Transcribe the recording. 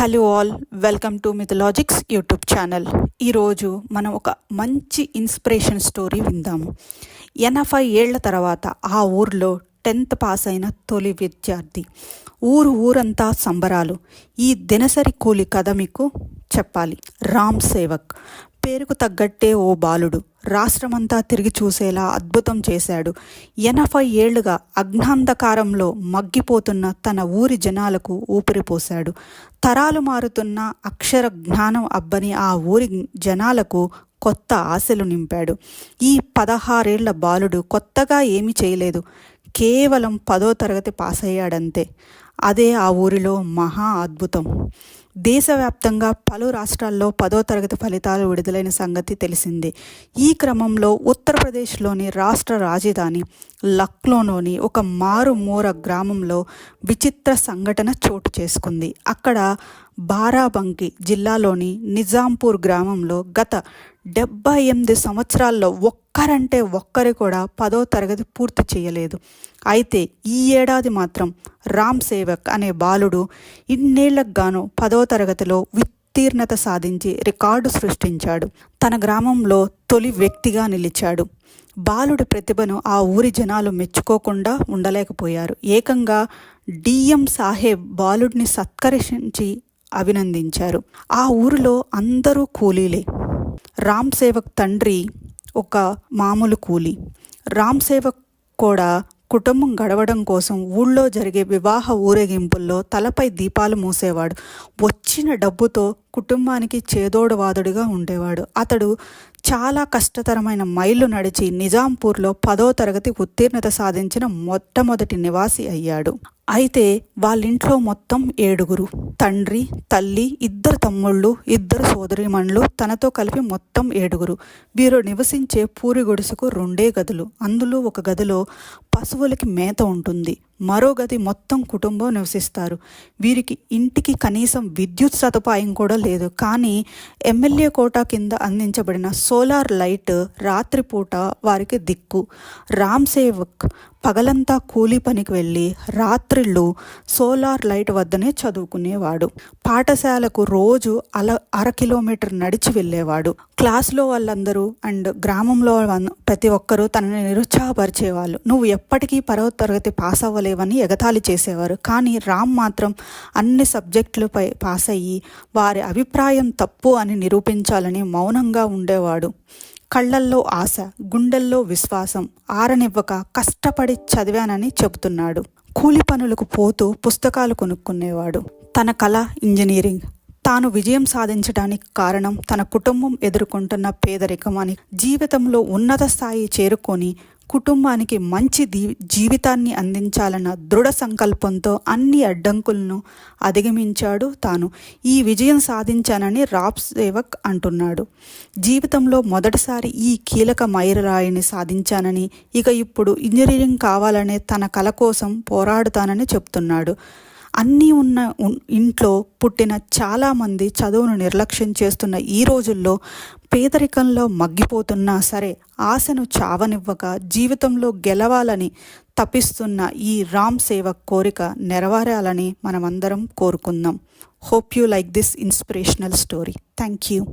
Hello all welcome to Mythologics YouTube channel. ఈరోజు మనం ఒక మంచి ఇన్స్పిరేషన్ స్టోరీ విందాము. ఎనభై ఏళ్ళ తర్వాత ఆ ఊర్లో టెన్త్ పాస్ అయిన తొలి విద్యార్థి. ఊరు ఊరంతా సంబరాలు. ఈ దినసరి కూలి కథ మీకు చెప్పాలి. రామ్ సేవక్. పేరుకు తగ్గట్టే ఓ బాలుడు. రాష్ట్రమంతా తిరిగి చూసేలా అద్భుతం చేశాడు. ఎనభై ఏళ్ళుగా అగ్నాంధకారంలో మగ్గిపోతున్న తన ఊరి జనాలకు ఊపిరిపోశాడు. తరాలు మారుతున్న అక్షర జ్ఞానం అబ్బని ఆ ఊరి జనాలకు కొత్త ఆశలు నింపాడు. ఈ పదహారేళ్ళ బాలుడు కొత్తగా ఏమీ చేయలేదు. కేవలం పదో తరగతి పాస్ అయ్యాడంతే అదే ఆ ఊరిలో మహా అద్భుతం. దేశవ్యాప్తంగా పలు రాష్ట్రాల్లో పదో తరగతి ఫలితాలు విడుదలైన సంగతి తెలిసిందే. ఈ క్రమంలో ఉత్తరప్రదేశ్లోని రాష్ట్ర రాజధాని లక్నోలోని ఒక మారుమూర గ్రామంలో విచిత్ర సంఘటన చోటు చేసుకుంది. అక్కడ బారాబంకి జిల్లాలోని నిజాంపూర్ గ్రామంలో గత డెబ్బై ఎనిమిది సంవత్సరాల్లో ఒక్కరంటే ఒక్కరు కూడా పదో తరగతి పూర్తి చేయలేదు. అయితే ఈ ఏడాది మాత్రం రామ్ సేవక్ అనే బాలుడు ఇన్నేళ్ళకు గాను పదో తరగతిలో ఉత్తీర్ణత సాధించి రికార్డు సృష్టించాడు. తన గ్రామంలో తొలి వ్యక్తిగా నిలిచాడు. బాలుడి ప్రతిభను ఆ ఊరి జనాలు మెచ్చుకోకుండా ఉండలేకపోయారు. ఏకంగా డిఎం సాహెబ్ బాలుడిని సత్కరించి అభినందించారు. ఆ ఊరిలో అందరూ కూలీలే. రామ్ సేవక్ తండ్రి ఒక మామూలు కూలి. రామ్ సేవక్ కూడా కుటుంబం గడవడం కోసం ఊళ్ళో జరిగే వివాహ ఊరేగింపుల్లో తలపై దీపాలు మూసేవాడు. వచ్చిన డబ్బుతో కుటుంబానికి చేదోడువాదుడిగా ఉండేవాడు. అతడు చాలా కష్టతరమైన మైళ్ళు నడిచి నిజాంపూర్లో పదో తరగతి ఉత్తీర్ణత సాధించిన మొట్టమొదటి నివాసి అయ్యాడు. అయితే వాళ్ళింట్లో మొత్తం ఏడుగురు. తండ్రి తల్లి ఇద్దరు తమ్ముళ్ళు ఇద్దరు సోదరిమణులు తనతో కలిపి మొత్తం ఏడుగురు. వీరు నివసించే పూరి గుడిసెకు రెండే గదులు. అందులో ఒక గదిలో పశువులకి మేత ఉంటుంది. మరో గది మొత్తం కుటుంబం నివసిస్తారు. వీరికి ఇంటికి కనీసం విద్యుత్ సదుపాయం కూడా లేదు. కానీ ఎమ్మెల్యే కోటా కింద అందించబడిన సోలార్ లైట్ రాత్రిపూట వారికి దిక్కు. రామ్ సేవక్ పగలంతా కూలీ పనికి వెళ్ళి రాత్రిళ్ళు సోలార్ లైట్ వద్దనే చదువుకునేవాడు. పాఠశాలకు రోజు అల అర కిలోమీటర్ నడిచి వెళ్ళేవాడు. క్లాస్లో వాళ్ళందరూ అండ్ గ్రామంలో ప్రతి ఒక్కరూ తనని నిరుత్సాహపరిచేవాళ్ళు. నువ్వు ఎప్పటికీ పరవ తరగతి పాస్ అవ్వలేవని ఎగతాళి చేసేవారు. కానీ రామ్ మాత్రం అన్ని సబ్జెక్టులపై పాస్ అయ్యి వారి అభిప్రాయం తప్పు అని నిరూపించాలని మౌనంగా ఉండేవాడు. కళ్ళల్లో ఆశ గుండెల్లో విశ్వాసం ఆరనివ్వక కష్టపడి చదివానని చెబుతున్నాడు. కూలి పనులకు పోతూ పుస్తకాలు కొనుక్కునేవాడు. తన కళ ఇంజనీరింగ్. తాను విజయం సాధించడానికి కారణం తన కుటుంబం ఎదుర్కొంటున్న పేదరికం అని జీవితంలో ఉన్నత స్థాయి చేరుకొని కుటుంబానికి మంచి జీవితాన్ని అందించాలన్న దృఢ సంకల్పంతో అన్ని అడ్డంకులను అధిగమించాడు తాను. ఈ విజయం సాధించానని రాబ్ సేవక్ అంటున్నాడు. జీవితంలో మొదటిసారి ఈ కీలక మైలురాయిని సాధించానని ఇక ఇప్పుడు ఇంజనీరింగ్ కావాలనే తన కల కోసం పోరాడుతానని చెప్తున్నాడు. అన్నీ ఉన్న ఇంట్లో పుట్టిన చాలామంది చదువును నిర్లక్ష్యం చేస్తున్న ఈ రోజుల్లో పేదరికంలో మగ్గిపోతున్నా సరే ఆశను చావనివ్వక జీవితంలో గెలవాలని తపిస్తున్న ఈ రామ్ సేవక్ కోరిక నెరవేరాలని మనమందరం కోరుకుందాం. Hope you like this inspirational story thank you